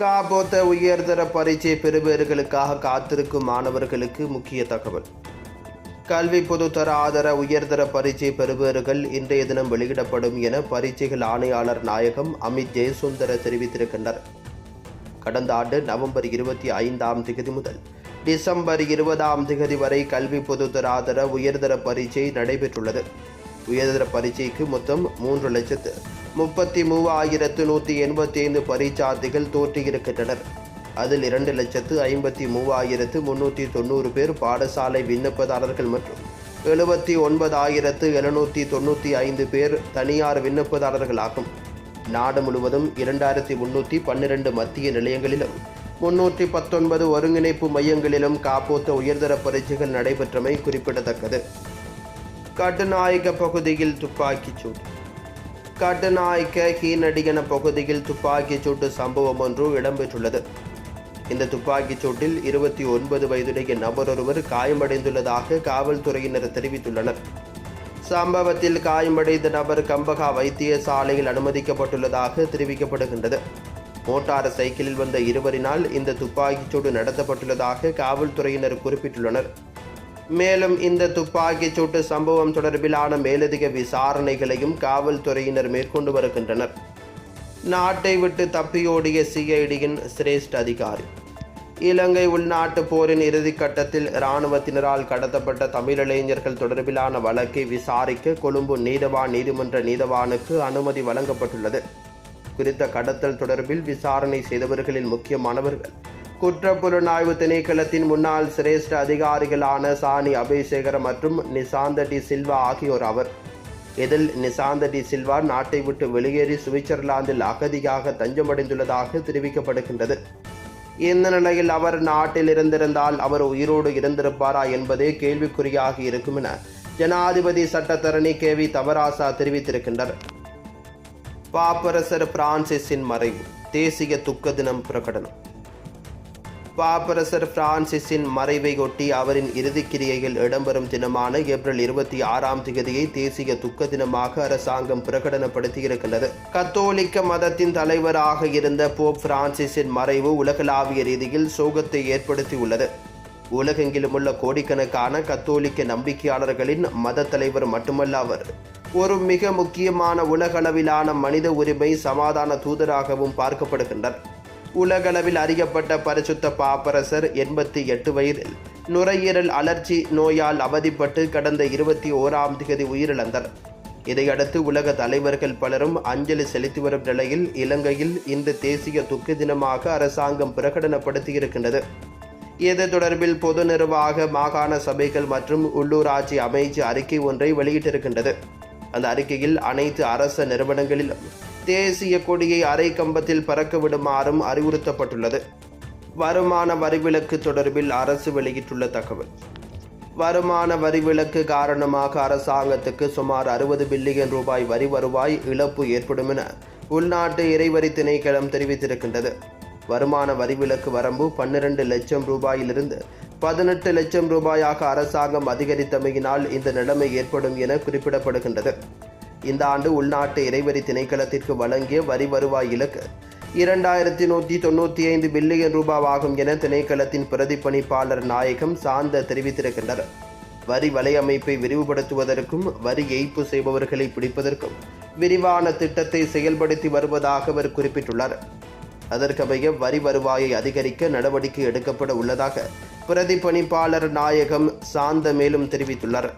காபோத்த உயர்தர பரீட்சை பெறுபேறுகளுக்காக காத்திருக்கும் மாணவர்களுக்கு முக்கிய தகவல். கல்வி பொதுத்தர ஆதர உயர்தர பரீட்சை பெறுபேறுகள் இன்றைய தினம் வெளியிடப்படும் என பரீட்சைகள் ஆணையாளர் நாயகம் அமித் ஜெயசுந்தர தெரிவித்திருக்கின்றனர். கடந்த ஆண்டு நவம்பர் இருபத்தி ஐந்தாம் திகதி முதல் டிசம்பர் இருபதாம் திகதி வரை கல்வி பொதுத்தர ஆதர உயர்தர பரீட்சை நடைபெற்றுள்ளது. உயர்தர பரீட்சைக்கு மொத்தம் மூன்று லட்சத்து முப்பத்தி மூவாயிரத்து நூற்றி எண்பத்தி ஐந்து பரீட்சார்த்திகள் தோற்றியிருக்கின்றனர். அதில் இரண்டு லட்சத்து ஐம்பத்தி மூவாயிரத்து முன்னூற்றி தொண்ணூறு பேர் பாடசாலை விண்ணப்பதாரர்கள் மற்றும் எழுபத்தி ஒன்பதாயிரத்து எழுநூற்றி தொண்ணூற்றி ஐந்து பேர் தனியார் விண்ணப்பதாரர்களாகும் நாடு முழுவதும் இரண்டாயிரத்தி முன்னூற்றி பன்னிரண்டு மத்திய நிலையங்களிலும் முன்னூற்றி பத்தொன்பது ஒருங்கிணைப்பு மையங்களிலும் காப்போத்த உயர்தர பரீட்சைகள் நடைபெற்றமை குறிப்பிடத்தக்கது. கட்டுநாயக பகுதியில் துப்பாக்கிச் சூடு. கட்டுநாயக்க கீழடிகன பகுதியில் துப்பாக்கிச் சூட்டு சம்பவம் ஒன்று இடம்பெற்றுள்ளது. இந்த துப்பாக்கிச் சூட்டில் இருபத்தி ஒன்பது வயதுடைய நபர் ஒருவர் காயமடைந்துள்ளதாக காவல்துறையினர் தெரிவித்துள்ளனர். சம்பவத்தில் காயமடைந்த நபர் கம்பகா வைத்தியசாலையில் அனுமதிக்கப்பட்டுள்ளதாக தெரிவிக்கப்படுகின்றது. மோட்டார் சைக்கிளில் வந்த இருவரினால் இந்த துப்பாக்கிச்சூடு நடத்தப்பட்டுள்ளதாக காவல்துறையினர் குறிப்பிட்டுள்ளனர். மேலும் இந்த துப்பாக்கிச் சூட்டு சம்பவம் தொடர்பிலான மேலதிக விசாரணைகளையும் காவல்துறையினர் மேற்கொண்டு வருகின்றனர். நாட்டை விட்டு தப்பியோடிய சிஐடியின் சிரேஷ்ட அதிகாரி. இலங்கை உள்நாட்டு போரின் இறுதிக்கட்டத்தில் இராணுவத்தினரால் கடத்தப்பட்ட தமிழிளைஞர்கள் தொடர்பிலான வழக்கை விசாரிக்க கொழும்பு நீதவான் நீதிமன்ற நீதவானுக்கு அனுமதி வழங்கப்பட்டுள்ளது. குறித்த கடத்தல் தொடர்பில் விசாரணை செய்தவர்களில் முக்கியமானவர்கள் குற்றப்புலனாய்வு திணைக்களத்தின் முன்னாள் சிரேஷ்ட அதிகாரிகளான சாணி அபிஷேகர மற்றும் நிசாந்த டி சில்வா ஆகியோர் அவர் இதில் நிசாந்த டி சில்வா நாட்டை விட்டு வெளியேறி சுவிட்சர்லாந்தில் அகதியாக தஞ்சமடைந்துள்ளதாக தெரிவிக்கப்படுகின்றது. இந்த நிலையில் அவர் நாட்டில் இருந்திருந்தால் அவர் உயிரோடு இருந்திருப்பாரா என்பதே கேள்விக்குறியாக இருக்கும் என ஜனாதிபதி சட்டத்தரணி கே வி தவராசா தெரிவித்திருக்கின்றார். பாப்பரசர் பிரான்சிஸின் மறைவு தேசிய துக்க தினம் பிரகடனம். பாப்பரசர் பிரான்சிஸின் மறைவை ஒட்டி அவரின் இறுதிக்கிரியையில் இடம்பெறும் தினமான ஏப்ரல் இருபத்தி ஆறாம் தேதியை தேசிய துக்க தினமாக அரசாங்கம் பிரகடனப்படுத்தியிருக்கின்றது. கத்தோலிக்க மதத்தின் தலைவராக இருந்த போப் பிரான்சிஸின் மறைவு உலகளாவிய ரீதியில் சோகத்தை ஏற்படுத்தியுள்ளது. உலகெங்கிலும் உள்ள கோடிக்கணக்கான கத்தோலிக்க நம்பிக்கையாளர்களின் மத தலைவர் மட்டுமல்ல அவர் ஒரு மிக முக்கியமான உலகளவிலான மனித உரிமை சமாதான தூதராகவும் பார்க்கப்படுகின்றனர் உலகளவில் அறியப்பட்ட பரிசுத்த பாப்பரசர் எண்பத்தி எட்டு வயதில் நுரையீரல் அலர்ச்சி நோயால் அவதிப்பட்டு கடந்த இருபத்தி ஓராம் தேதி உயிரிழந்தார். இதையடுத்து உலக தலைவர்கள் பலரும் அஞ்சலி செலுத்தி வரும் நிலையில் இலங்கையில் இந்த தேசிய துக்க தினமாக அரசாங்கம் பிரகடனப்படுத்தியிருக்கின்றது. இது தொடர்பில் பொது நிர்வாக மாகாண சபைகள் மற்றும் உள்ளூராட்சி அமைச்சு அறிக்கை ஒன்றை வெளியிட்டிருக்கின்றது. அந்த அறிக்கையில் அனைத்து அரச நிறுவனங்களிலும் தேசிய கொடியை அரை கம்பத்தில் பறக்க விடுமாறும் அறிவுறுத்தப்பட்டுள்ளது. வருமான வரிவிலக்கு தொடர்பில் அரசு வெளியிட்டுள்ள தகவல். வருமான வரிவிலக்கு காரணமாக அரசாங்கத்துக்கு சுமார் அறுபது பில்லியன் ரூபாய் வரி வருவாய் இழப்பு ஏற்படும் என உள்நாட்டு இறைவரி திணைக்களம் தெரிவித்திருக்கின்றது. வருமான வரிவிலக்கு வரம்பு பன்னிரண்டு லட்சம் ரூபாயிலிருந்து பதினெட்டு லட்சம் ரூபாயாக அரசாங்கம் அதிகரித்தமையினால் இந்த நிலைமை ஏற்படும் என குறிப்பிடப்படுகின்றது. இந்த ஆண்டு உள்நாட்டு இறைவரி திணைக்களத்திற்கு வழங்கிய வரி வருவாய் இலக்கு. இரண்டாயிரத்தி நூற்றி தொண்ணூற்றி ஐந்து பில்லியன் ரூபாவாகும் என திணைக்களத்தின் பிரதிப்பணிப்பாளர் நாயகம் சாந்த தெரிவித்திருக்கின்றனர். வரி வலையமைப்பை விரிவுபடுத்துவதற்கும் வரி ஏய்ப்பு செய்பவர்களை பிடிப்பதற்கும் விரிவான திட்டத்தை செயல்படுத்தி வருவதாக அவர் குறிப்பிட்டுள்ளார். அதற்கமைய வரி வருவாயை அதிகரிக்க நடவடிக்கை எடுக்கப்பட உள்ளதாக பிரதிப்பணிப்பாளர் நாயகம் சாந்த மேலும் தெரிவித்துள்ளார்.